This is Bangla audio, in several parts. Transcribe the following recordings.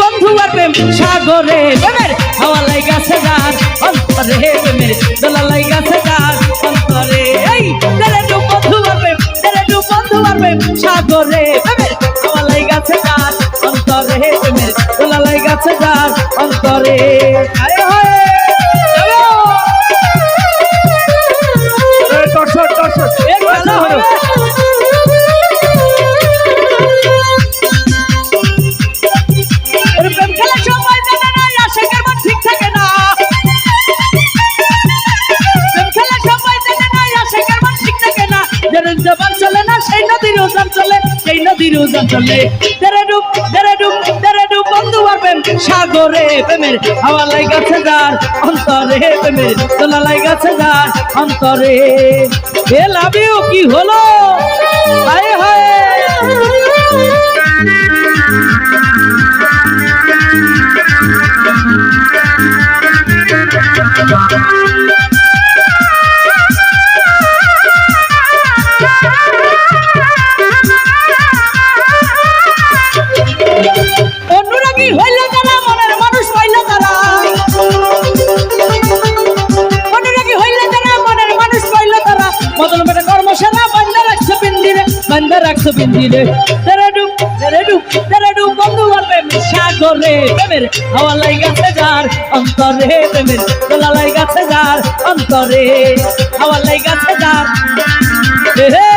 বন্ধু আর প্রেম, সাগরে প্রেমের হাওয়া লাইগাছে যার অন্তরে প্রেমের দোলা লাইগাছে যার অন্তরে। এই তেরে ডুব বন্ধু আর প্রেম তেরে ডুব বন্ধু আর প্রেম, সাগরে প্রেমের হাওয়া লাইগাছে যার অন্তরে প্রেমের দোলা লাইগাছে যার অন্তরে। যার চলে না, সেই নদীর উজান চলে, সেই নদীর উজান চলে। তেরে ডুব, তেরে ডুব, তেরে ডুব, বন্ধু আর প্রেম। সাগরে প্রেমের হাওয়া লাইগাছে যার অন্তরে প্রেমের তোলা লাইগাছে যার অন্তরে। এ লাভিও কি হলো? হায় হায়। অনুরাগী হইল তারা কর্মশালা, বন্ধ রাখছে বিন্দিরে বন্ধ রাখছে বিন্দিরে তেরে ডুব তেরে ডুব বন্ধু প্রেম সাগরে। লাইগাছে যার অন্তরে, প্রেমের দোলা লাইগাছে যার অন্তরে। হাওয়া লাইগাছে যার। হে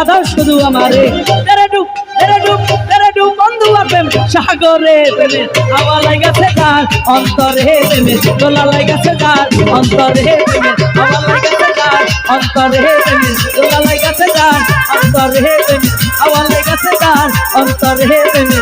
আমারে শুধু আমারে। তেরে বন্ধু আর সাগরে প্রেমে। হাওয়া লাগাছে তার অন্তরে প্রেমে। দোলা লাগাছে তার অন্তরে প্রেমে। হাওয়া লাগাছে তার অন্তরে প্রেমে। দোলা লাগাছে তার অন্তরে প্রেমে। হাওয়া লাগাছে তার অন্তরে প্রেমে।